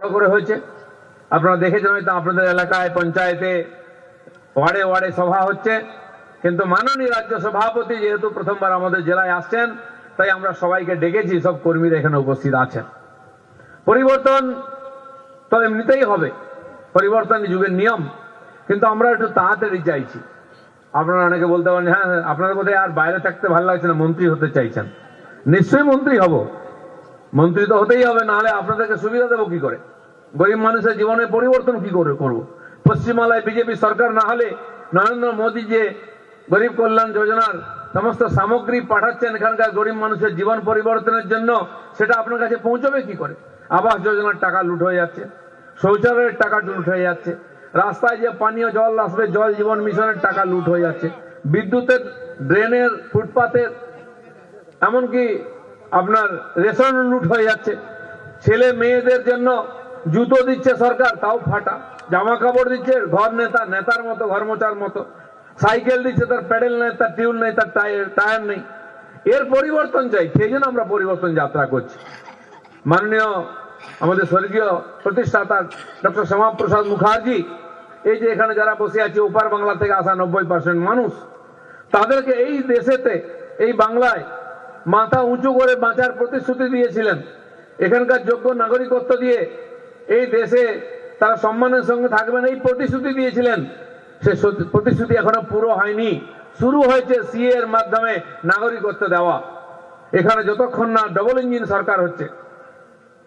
বড় করে হয়েছে। আপনারা দেখেছেন হয়তো আপনাদের এলাকায় পঞ্চায়েতে ওয়ার্ডে ওয়ার্ডে সভা হচ্ছে কিন্তু মাননীয় রাজ্য সভাপতি যেহেতু প্রথমবার আমাদের জেলায় আসছেন তাই আমরা সবাইকে ডেকেছি সব কর্মীরা এখানে উপস্থিত আছেন। পরিবর্তন তো এমনিতেই হবে পরিবর্তন যুগের নিয়ম কিন্তু আমরা একটু তাড়াতাড়ি চাইছি। আপনারা অনেকে বলতে পারেন হ্যাঁ হ্যাঁ, আপনাদের বোধহয় আর বাইরে থাকতে ভালো লাগছে না মন্ত্রী হতে চাইছেন। নিশ্চয়ই মন্ত্রী হব। মন্ত্রী তো হতেই হবে, নাহলে আপনাদেরকে সুবিধা দেবো কি করে? গরিব মানুষের জীবনে পরিবর্তন কি করে করব? পশ্চিমবাংলায় বিজেপি সরকার না হলে নরেন্দ্র মোদী যে গরিব কল্যাণ যোজনার সমস্ত সামগ্রী পাঠাচ্ছেন এখানকার গরিব মানুষের জীবন পরিবর্তনের জন্য, সেটা আপনার কাছে পৌঁছবে কি করে? আবাস যোজনার টাকা লুট হয়ে যাচ্ছে, শৌচালয়ের টাকা লুট হয়ে যাচ্ছে, রাস্তায় যে পানীয় জল আসবে, জল জীবন মিশনের টাকা লুট হয়ে যাচ্ছে, বিদ্যুতের, ড্রেনের ফুটপাতের, এমনকি আপনার রেশন লুট হয়ে যাচ্ছে। ছেলে মেয়েদের জন্য জুতো দিচ্ছে সরকার, তাও ফাটা। জামা কাপড় দিচ্ছে ঘর নেতা, নেতার মতো ঘর মোচার মতো। সাইকেল দিচ্ছে তার প্যাডেল নেই, তার টিউল নেই, তার টায়ার টায়ার নেই। এর পরিবর্তন চাই, সেই জন্য আমরা পরিবর্তন যাত্রা করছি। মাননীয় আমাদের স্বর্গীয় প্রতিষ্ঠাতা ডক্টর শ্যামাপ্রসাদ মুখার্জি, এই যে এখানে যারা বসে আছে, ওপার বাংলা থেকে আসা নব্বই পার্সেন্ট মানুষ, তাদেরকে এই দেশেতে, এই বাংলায় মাথা উঁচু করে বাঁচার প্রতিশ্রুতি দিয়েছিলেন। এখানকার যোগ্য নাগরিকত্ব দিয়ে এই দেশে তারা সম্মানের সঙ্গে থাকবেন এই প্রতিশ্রুতি দিয়েছিলেন। সে প্রতিশ্রুতি এখনও পুরো হয়নি। শুরু হয়েছে সিএ এর মাধ্যমে নাগরিকত্ব দেওয়া। এখানে যতক্ষণ না ডবল ইঞ্জিন সরকার হচ্ছে,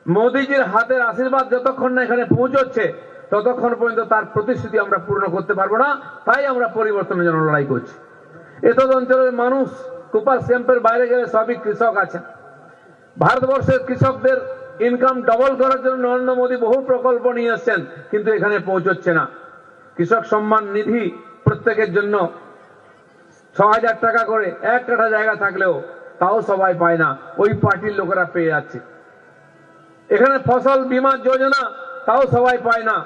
মোদিজির হাতের আশীর্বাদ যতক্ষণ না এখানে পৌঁছচ্ছে, ততক্ষণ পর্যন্ত তার প্রতিশ্রুতি আমরা পূর্ণ করতে পারব না। তাই আমরা পরিবর্তনের জন্য লড়াই করছি। এতদ অঞ্চলের মানুষ কুপার ক্যাম্পের বাইরে গেলে সবই কৃষক আছেন ভারতবর্ষের কৃষকদের ইনকাম ডবল করার জন্য নরেন্দ্র মোদী বহু প্রকল্প নিয়ে এসছেন, কিন্তু এখানে পৌঁছচ্ছে না। কৃষক সম্মান নিধি প্রত্যেকের জন্য ছ হাজার টাকা করে এক কাঠা জায়গা থাকলেও তাও সবাই পায় না, ওই পার্টির লোকেরা পেয়ে যাচ্ছে। এখানে ফসল বীমা যোজনা তাও সবাই পায় না।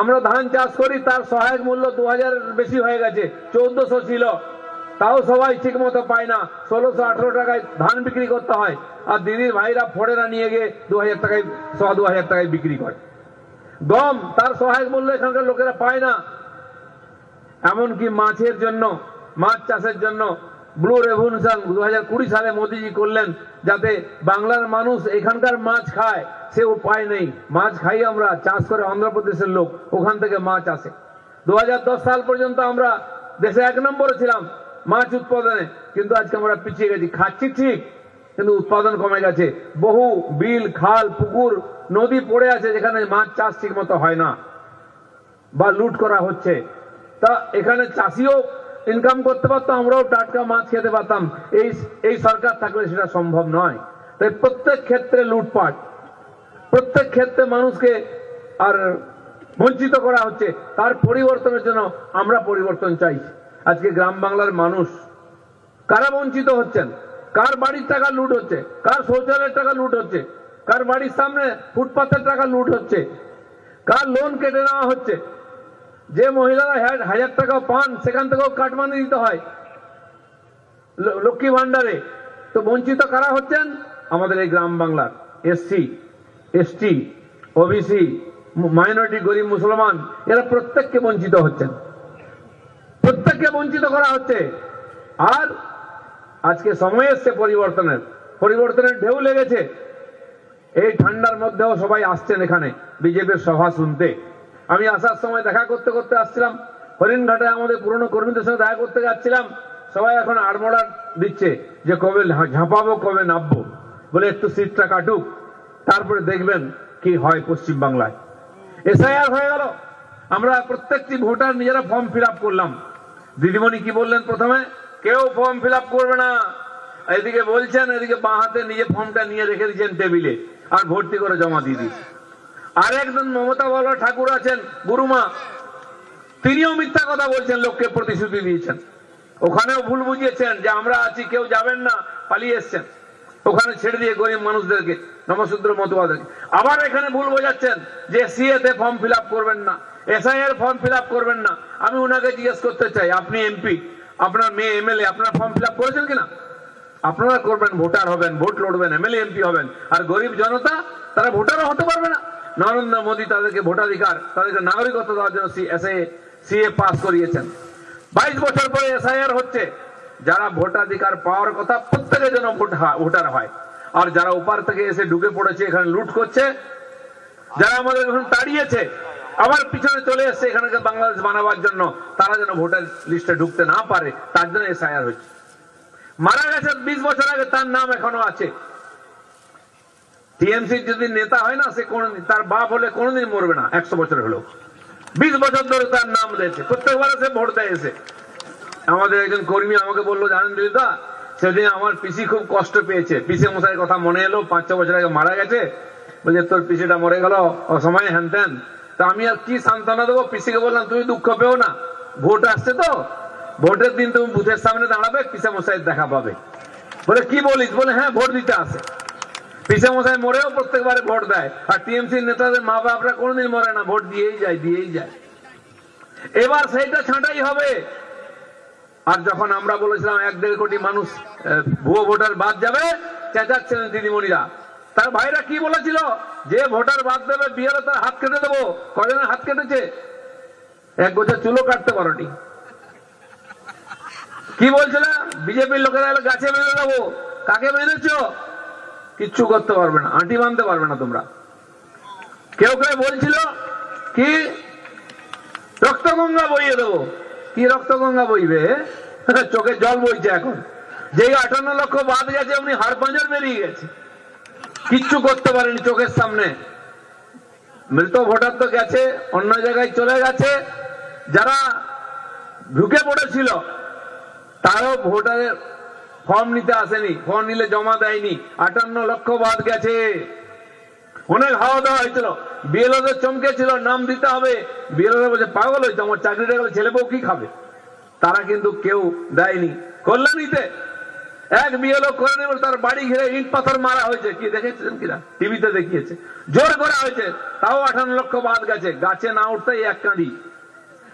আমরা ধান চাষ করি, তার সহায়ক মূল্য দু হাজার বেশি হয়ে গেছে, চৌদ্দশো ছিল। তাও সবাই ঠিক মতো পায় না। ষোলোশো আঠেরো টাকায় ধান বিক্রি করতে হয়। আর দিদির ভাইরা ফোড়েরা নিয়ে গিয়ে দু হাজার টাকায় ছ দু হাজার টাকায় বিক্রি করে। গম তার সহায়ক মূল্য এখানকার লোকেরা পায় না। এমনকি মাছের জন্য, মাছ চাষের জন্য ব্লু রেভলিউশন দু হাজার কুড়ি সালে মোদিজি করলেন যাতে বাংলার মানুষ এখানকার মাছ খায় সে উপায় নেই। মাছ খাই আমরা, চাষ করে অন্ধ্রপ্রদেশের লোক, ওখান থেকে মাছ আসে। দু হাজার দশ সাল পর্যন্ত আমরা দেশে এক নম্বরে ছিলাম। মাছ উৎপাদনে কিন্তু আজকে আমরা পিছিয়ে গেছি। খাচ্ছি ঠিক, কিন্তু উৎপাদন কমে গেছে। বহু বিল, খাল, পুকুর, নদী পড়ে আছে যেখানে মাছ চাষ ঠিক মতো হয় না বা লুট করা হচ্ছে। তা এখানে চাষিও ইনকাম করতে পারতো, আমরাও টাটকা মাছ খেতে পারতাম। এই এই সরকার থাকলে সেটা সম্ভব নয়। তাই প্রত্যেক ক্ষেত্রে লুটপাট, প্রত্যেক ক্ষেত্রে মানুষকে আর বঞ্চিত করা হচ্ছে। তার পরিবর্তনের জন্য আমরা পরিবর্তন চাইছি আজকে গ্রাম বাংলার মানুষ, কারা বঞ্চিত হচ্ছেন? কার বাড়ির টাকা লুট হচ্ছে? কার শৌচালয়ের টাকা লুট হচ্ছে? কার বাড়ির সামনে ফুটপাথের টাকা লুট হচ্ছে? কার লোন কেটে নেওয়া হচ্ছে? যে মহিলারা হাজার টাকা পান, সেখান থেকেও কাটমানি দিতে হয়। লক্ষ্মী ভান্ডারে তো বঞ্চিত কারা হচ্ছেন? আমাদের এই গ্রাম বাংলার এসসি, এসটি, ওবিসি মাইনরিটি, গরিব মুসলমান, এরা প্রত্যেককে বঞ্চিত হচ্ছেন। প্রত্যেককে বঞ্চিত করা হচ্ছে। আর আজকে সময় এসছে পরিবর্তনের। পরিবর্তনের ঢেউ লেগেছে। এই ঠান্ডার মধ্যেও সবাই আসছেন এখানে, বিজেপির সভা শুনতে। আমি আসার সময় দেখা করতে করতে আসছিলাম। হরিণঘাটে আমাদের পুরনো কর্মীদের সঙ্গে দেখা করতে যাচ্ছিলাম। সবাই এখন আড়মোড়া দিচ্ছে যে কবে ঝাঁপাবো, কবে নামবো। বলে একটু সিটটা কাটুক, তারপরে দেখবেন কি হয় পশ্চিমবাংলায়। এসআইআর হয়ে গেল। আমরা প্রত্যেকটি ভোটার নিজেরা ফর্ম ফিল করলাম। দিদিমণি কি বললেন প্রথমে? কেউ ফর্ম ফিল করবে না। এদিকে বলছেন, এদিকে বাঁ হাতে নিজে ফর্মটা নিয়ে রেখে দিয়েছেন টেবিলে। আর ভর্তি করে জমা দিয়ে দিয়েছে। আর একজন মমতা বলা ঠাকুর আছেন, গুরুমা। তিনিও মিথ্যা কথা বলছেন, লোককে প্রতিশ্রুতি দিয়েছেন। ওখানেও ভুল বুঝিয়েছেন যে আমরা আছি, কেউ যাবেন না, পালিয়ে এসছেন। ওখানে ছেড়ে দিয়ে গরিব মানুষদেরকে, নমসূত্র মতুয়াদেরকে। আবার এখানে ভুল বোঝাচ্ছেন যে সিএ তে ফর্ম ফিল করবেন না। এসআই এর ফর্ম ফিল করবেন না। আমি ওনাকে জিজ্ঞেস করতে চাই, আপনি এমপি আপনার মেয়ে এমএলএ আপনার ফর্ম ফিল করেছেন কিনা? আপনারা করবেন ভোটার হবেন ভোট লড়বেন এমএলএ এমপি হবেন। আর গরিব জনতা, তারা ভোটারও হতে পারবে না। নরেন্দ্র মোদী তাদেরকে ভোটাধিকার, তাদেরকে নাগরিকত্ব দেওয়ার জন্য সিএ পাস করিয়েছেন। বাইশ বছর পরে এসআইআর হচ্ছে, যারা ভোটাধিকার পাওয়ার কথা প্রত্যেকের জন্য ভোট ভোটার হয়। আর যারা ওপার থেকে এসে ঢুকে পড়েছে, এখানে লুট করছে, যারা আমাদের এখন তাড়িয়েছে আবার পিছনে চলে এসছে এখানে বাংলাদেশ বানাবার জন্য। তারা যেন ভোটার লিস্টে ঢুকতে না পারে, তার জন্য এসআইআর হচ্ছে মারা গেছে বিশ বছর আগে, তার নাম এখনও আছে। টিএমসি যদি নেতা হয় না, সে কোনদিন তার বাপ হলে কোনোদিন মরবে না, একশো বছর হলো বিশ বছর ধরে তার নাম রয়েছে। প্রত্যেকবার সে ভোট দেয় এসে। আমাদের একজন কর্মী আমাকে বলল, জানেন দিদা, সেদিন আমার পিসি খুব কষ্ট পেয়েছে। পিসি মশাইয়ের কথা মনে এলো পাঁচ ছ বছর আগে মারা গেছে। বলছে, তোর পিসিটা মরে গেল ও সময় হ্যান ত্যান তা আমি আর কি সান্ত্বনা দেবো? পিসিকে বললাম, তুমি দুঃখ পেও না। ভোট আসছে তো। ভোটের দিন তুমি বুথের সামনে দাঁড়াবে, পিসে মশাই দেখা পাবে। বলে, কি বলিস? বলে হ্যাঁ ভোট দিতে আসে। পিসে মশাই মরেও প্রত্যেকবারে ভোট দেয়। আর টিএমসি নেতাদের মা বাপরা কোনোদিন মরে না, ভোট দিয়েই যায় দিয়েই যায়। এবার সেইটা ছাঁটাই হবে। আর যখন আমরা বলেছিলাম, এক দেড় কোটি মানুষ ভুয়ো ভোটার বাদ যাবে, চেঁচাচ্ছেন দিদিমণিরা। তার ভাইরা কি বলেছিল? যে ভোটার বাদ দেবে, বিয়ের তার হাত কেটে দেবো। কজনের হাত কেটেছে? এক গোছা চুলো কাটতে পারোনি। কি বলছিল? বিজেপির লোকেরা এলে গাছে বেঁধে দেবো। কাকে বেঁধেছ? কিচ্ছু করতে পারবে না। আঁটি বাঁধতে পারবে না তোমরা। কেউ কেউ বলছিল কি? রক্তগঙ্গা বইয়ে দেবো। কি রক্তগঙ্গা বইবে? চোখে জল বইছে এখন। যে আটান্ন লক্ষ বাদ গেছে উনি হাড় পাঁজর বেরিয়ে গেছে। কিচ্ছু করতে পারেনি চোখের সামনে। মৃত ভোটার তো গেছে অন্য জায়গায় চলে গেছে। যারা ঢুকে পড়েছিল, তারও ভোটারের ফর্ম নিতে আসেনি, ফর্ম নিলে জমা দেয়নি। আটান্ন লক্ষ বাদ গেছে। অনেক হাওয়া দেওয়া হয়েছিল। বিএলওদের চমকেছিল, নাম দিতে হবে। বিএলওরা বলছে, পাগল হয়েছে, আমার চাকরিটা গেলে, ছেলে বউ কি খাবে? তারা কিন্তু কেউ দেয়নি। কল্যাণীতে এক বিএলও করে নেবে তার বাড়ি ঘিরে ইট পাথর মারা হয়েছে। কি দেখেছেন কিনা? টিভিতে দেখিয়েছে। জোর করা হয়েছে। তাও আঠান্ন লক্ষ বাদ গেছে। গাছে না উঠতেই এক কাঁদি।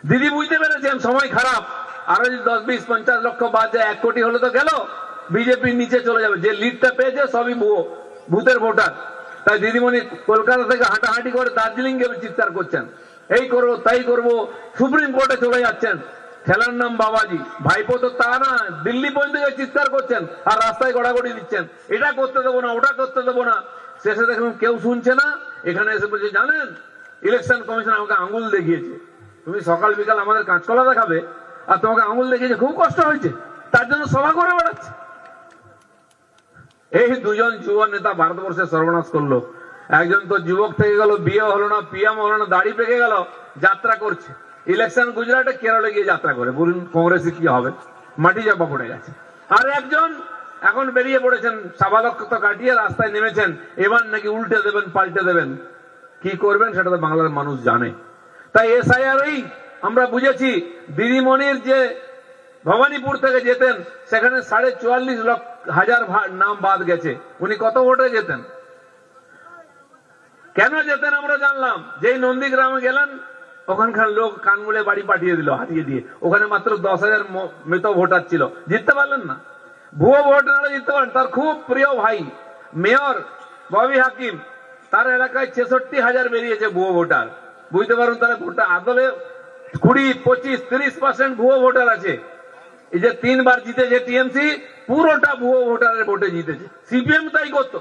দিদি বুঝতে পেরেছেন, সময় খারাপ। আরও যদি দশ, বিশ, পঞ্চাশ লক্ষ বাদ যায়, এক কোটি হলে তো গেল। বিজেপির নিচে চলে যাবে। যে লিডটা পেয়েছে, সবই ভুয়ো, ভূতের ভোটার। তাই দিদিমণি কলকাতা থেকে হাঁটাহাঁটি করে দার্জিলিং গেলে চিৎকার করছেন। এই করব, তাই করব, সুপ্রিম কোর্টে চলে যাচ্ছেন। খেলার নাম বাবাজি। ভাইপো তো তা না, দিল্লি পর্যন্ত চিৎকার করছেন আর রাস্তায় গড়াগড়ি দিচ্ছেন। এটা করতে দেবো না, ওটা করতে দেবো না। শেষে দেখুন কেউ শুনছে না, এখানে এসে বলছে, জানেন, ইলেকশন কমিশন আমাকে আঙুল দেখিয়েছে। তুমি সকাল বিকাল আমাদের কাঁচকলা দেখাবে আর তোমাকে আঙুল দেখিয়েছে, খুব কষ্ট হয়েছে। তার জন্য সভা করে বেড়াচ্ছে। এই দুজন যুব নেতা ভারতবর্ষে সর্বনাশ করল। একজন তো যুবক থেকে গেল, বিয়ে হলো না, পিএম হলো না, দাড়ি পেকে গেল, যাত্রা করছে। ইলেকশন গুজরাটে কেরলে গিয়ে যাত্রা করে, বলুন কংগ্রেসে কি হবে? মাটি চাপা পড়ে গেছে। আর একজন এখন বেরিয়ে পড়েছেন সাবালক্ষ কাটিয়ে রাস্তায় নেমেছেন, এবার নাকি উল্টে দেবেন, পাল্টে দেবেন। কি করবেন সেটা তো বাংলার মানুষ জানে। তাই এই আমরা বুঝেছি, দিদিমণির যে ভবানীপুর থেকে যেতেন, সেখানে সাড়ে চুয়াল্লিশ লক্ষ হাজার নাম বাদ গেছে। উনি কত ভোটে যেতেন? কেন যেতেন আমরা জানলাম। যেই নন্দীগ্রামে গেলেন ওখানকার লোক কানমুলে বাড়ি পাঠিয়ে দিল হারিয়ে দিয়ে। ওখানে মাত্র দশ হাজার মৃত ভোটার ছিল। জিততে পারলেন না। ভুয়ো ভোট না জিততে পারেন তার খুব প্রিয় ভাই, মেয়র ববি হাকিম, তার এলাকায় ছেষট্টি হাজার বেরিয়েছে ভুয়ো ভোটার। বুঝতে পারুন তাহলে ভোটার আদলে কুড়ি, পঁচিশ, তিরিশ পার্সেন্ট ভুয়ো ভোটার আছে। এই যে তিনবার জিতেছে টিএমসি, পুরোটা ভুয়ো ভোটারের ভোটে জিতেছে। সিপিএম তাই করতো।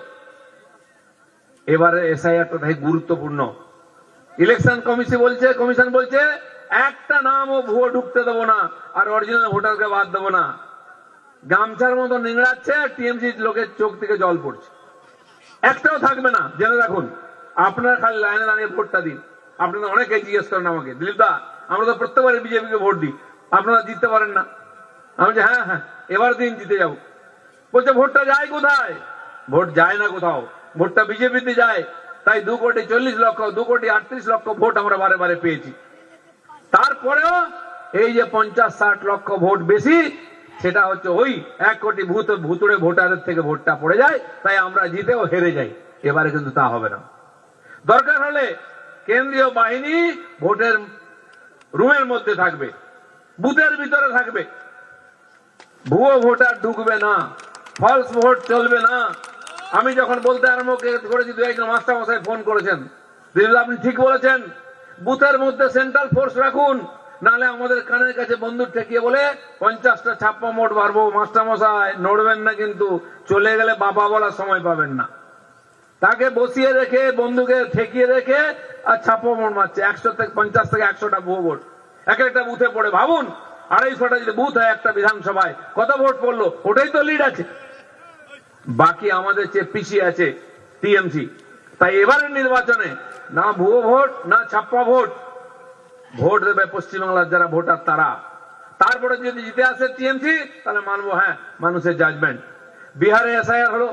এবারে এসআইআরটা তাই গুরুত্বপূর্ণ। ইলেকশন কমিশন বলছে কমিশন বলছে, একটা নামও ভুয়ো ঢুকতে দেবো না, আর অরিজিনাল ভোটারকে বাদ দেবো না। গামছার মতো নিংড়াচ্ছে, টিএমসি লোকের চোখ থেকে জল পড়ছে। একটাও থাকবে না, জেনে রাখুন। আপনারা খালি লাইনে দাঁড়িয়ে ভোটটা দিন। আপনারা অনেকে জিজ্ঞেস করেন আমাকে, দিলীপ দা, আমরা তো প্রত্যেকবারে বিজেপিকে ভোট দিই। আপনারা জিততে পারেন না। আমি বলছি হ্যাঁ হ্যাঁ এবার দিন জিতে যাব। বলছে, ভোটটা যায় কোথায়? ভোট যায় না কোথাও। ভোটটা বিজেপিতে যায়। তাই দু কোটি চল্লিশ লক্ষ, দু কোটি আটত্রিশ লক্ষ ভোট আমরা বারে বারে পেয়েছি। তারপরেও এই যে পঞ্চাশ, ষাট লক্ষ ভোট বেশি, সেটা হচ্ছে ওই এক কোটি ভূত, ভুতুড়ে ভোটারের থেকে ভোটটা পড়ে যায়, তাই আমরা জিতেও হেরে যাই। এবারে কিন্তু তা হবে না। দরকার হলে কেন্দ্রীয় বাহিনী ভোটের রুমের মধ্যে থাকবে, বুথের ভিতরে থাকবে। ভুয়ো ভোটার ঢুকবে না ফলস ভোট চলবে না। আমি যখন বলতে আরম্ভ করেছি, দু একজন মাস্টার মশাই ফোন করেছেন। আপনি ঠিক বলেছেন। বুথের মধ্যে সেন্ট্রাল ফোর্স রাখুন নাহলে আমাদের কানের কাছে বন্দুক ঠেকিয়ে বলে পঞ্চাশটা ছাপ্পা মোট বাড়বো মাস্টার মশাই নড়বেন না কিন্তু, চলে গেলে বাবা বলার সময় পাবেন না। তাকে বসিয়ে রেখে বন্ধুকে ঠেকিয়ে রেখে, আর ছাপ্পা মোট মারছে। একশো থেকে পঞ্চাশ থেকে একশোটা ভুয়ো ভোট। এক একটা বুথে পড়ে। ভাবুন, আড়াইশোটা যদি বুথ হয় একটা বিধানসভায়, কত ভোট পড়ল? ওটাই তো লিড আছে। বাকি আমাদের চেয়ে পিছিয়ে আছে, টিএমসি। তাই এবারের নির্বাচনে না ভুয়ো ভোট, না ছাপ্পা ভোট ভোট দেবে পশ্চিমবাংলার যারা ভোটার তারা। তারপরে যদি জিতে আসে টিএমসি, তাহলে মানবো হ্যাঁ মানুষের জাজমেন্ট বিহারে এসআইআর হলো,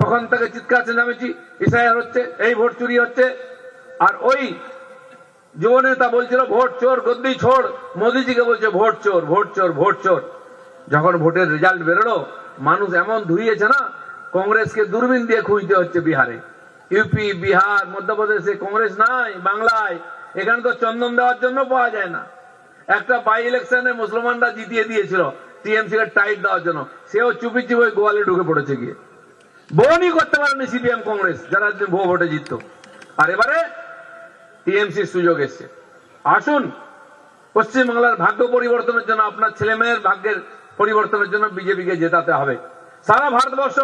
তখন থেকে চিৎকার চেঁচামেচি, এসআইআর হচ্ছে, এই ভোট চুরি হচ্ছে। আর ওই যুব নেতা বলছিল, ভোট চোর, গদ্দি ছোড়। মোদিজিকে বলছে, ভোট চোর ভোট চোর ভোট চোর। যখন ভোটের রেজাল্ট বেরোলো, মানুষ এমন ধুইয়েছে না কংগ্রেসকে দূরবীন দিয়ে খুঁজতে হচ্ছে বিহারে। ইউপি বিহার, মধ্যপ্রদেশে কংগ্রেস নাই, বাংলায়। এখানে তো চন্দন দেওয়ার জন্য পাওয়া যায় না। একটা বাই ইলেকশনে মুসলমানরা জিতিয়ে দিয়েছিল টিএমসি কে টাইট দেওয়ার জন্য। সেও চুপি চুপি গোয়ালে ঢুকে পড়েছে গিয়ে। বনই করতে পারেনি সিপিএম কংগ্রেস, যারা ভো ভোটে জিততো। আর এবারে টিএমসি সুযোগ এসছে। আসুন, পশ্চিমবাংলার ভাগ্য পরিবর্তনের জন্য, আপনার ছেলে মেয়ের ভাগ্যের পরিবর্তনের জন্য বিজেপিকে জেতাতে হবে। সারা ভারতবর্ষ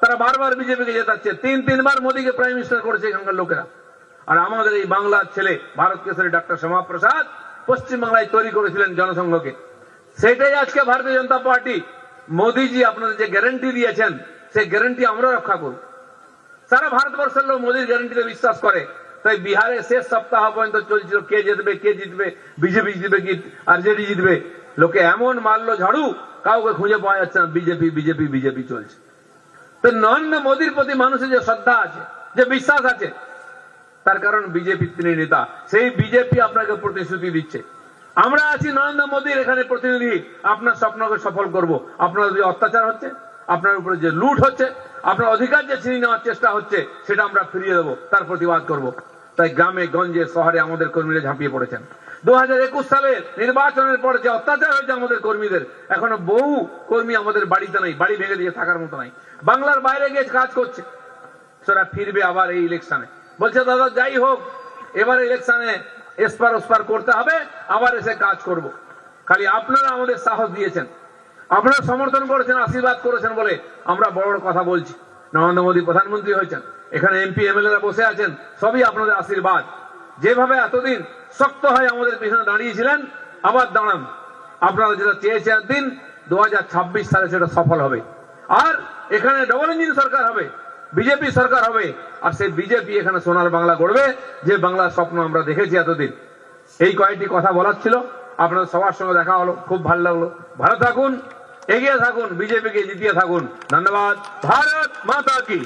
তারা বারবার বিজেপিকে জেতাচ্ছে। তিন, তিনবার মোদীকে প্রাইম মিনিস্টার করেছে এখানকার লোকেরা। আর আমাদের এই বাংলার ছেলে, ভারত কেশরী ডক্টর শ্যামা প্রসাদ পশ্চিমবাংলায় তৈরি করেছিলেন জনসংঘকে। সেটাই আজকে ভারতীয় জনতা পার্টি। মোদীজি আপনাদের যে গ্যারান্টি দিয়েছেন, সেই গ্যারান্টি আমরা রক্ষা করব। সারা ভারতবর্ষের লোক মোদীর গ্যারান্টিতে বিশ্বাস করে। তাই বিহারে শেষ সপ্তাহ পর্যন্ত চলছিল, কে জিতবে কে জিতবে, বিজেপি জিতবে কি, আরজেডি জিতবে। লোকে এমন মারলো ঝাড়ু, কাউকে খুঁজে পাওয়া যাচ্ছে না, বিজেপি বিজেপি বিজেপি চলছে। নরেন্দ্র মোদীর প্রতি মানুষের যে শ্রদ্ধা আছে, যে বিশ্বাস আছে, তার কারণ বিজেপি তিনি নেতা, সেই বিজেপি আপনাকে প্রতিশ্রুতি দিচ্ছে। আমরা আছি নরেন্দ্র মোদীর এখানে প্রতিনিধি, আপনার স্বপ্নকে সফল করব। আপনার যে অত্যাচার হচ্ছে, আপনার উপরে যে লুট হচ্ছে, আপনার অধিকার যে ছিনিয়ে নেওয়ার চেষ্টা হচ্ছে, সেটা আমরা ফিরিয়ে দেবো, তার প্রতিবাদ করব। তাই গ্রামে, গঞ্জে, শহরে আমাদের কর্মীরা ঝাঁপিয়ে পড়েছেন। দু হাজার একুশ সালের নির্বাচনের পর যে অত্যাচার হয়েছে আমাদের কর্মীদের, এখনও বহু কর্মী আমাদের বাড়িতে নাই, বাড়ি ভেঙে দিয়ে থাকার মতো নাই। বাংলার বাইরে গিয়ে কাজ করছে। সেটা ফিরবে আবার এই ইলেকশনে বলছে, দাদা, যাই হোক, এবার ইলেকশনে এসপার ওসপার করতে হবে, আবার এসে কাজ করব। খালি আপনারা আমাদের সাহস দিয়েছেন। আপনারা সমর্থন করেছেন, আশীর্বাদ করেছেন বলে আমরা বড় বড় কথা বলছি। নরেন্দ্র মোদী প্রধানমন্ত্রী হয়েছেন। এখানে এমপি, এমএলএরা বসে আছেন, সবই আপনাদের আশীর্বাদ। যেভাবে এতদিন শক্ত হয়ে আমাদের পিছনে দাঁড়িয়েছিলেন, আবার দাঁড়ান। আপনারা যেটা চেয়েছেন দিন দু সালে সেটা সফল হবে। আর এখানে ডবল ইঞ্জিন সরকার হবে বিজেপি সরকার হবে, আর সেই বিজেপি এখানে সোনার বাংলা গড়বে, যে বাংলার স্বপ্ন আমরা দেখেছি এতদিন। এই কয়েকটি কথা বলার ছিল। আপনাদের সবার সঙ্গে দেখা হলো, খুব ভালো লাগল। ভালো থাকুন, এগিয়ে থাকুন বিজেপিকে জিতিয়ে থাকুন। ধন্যবাদ। ভারত মাতা কি।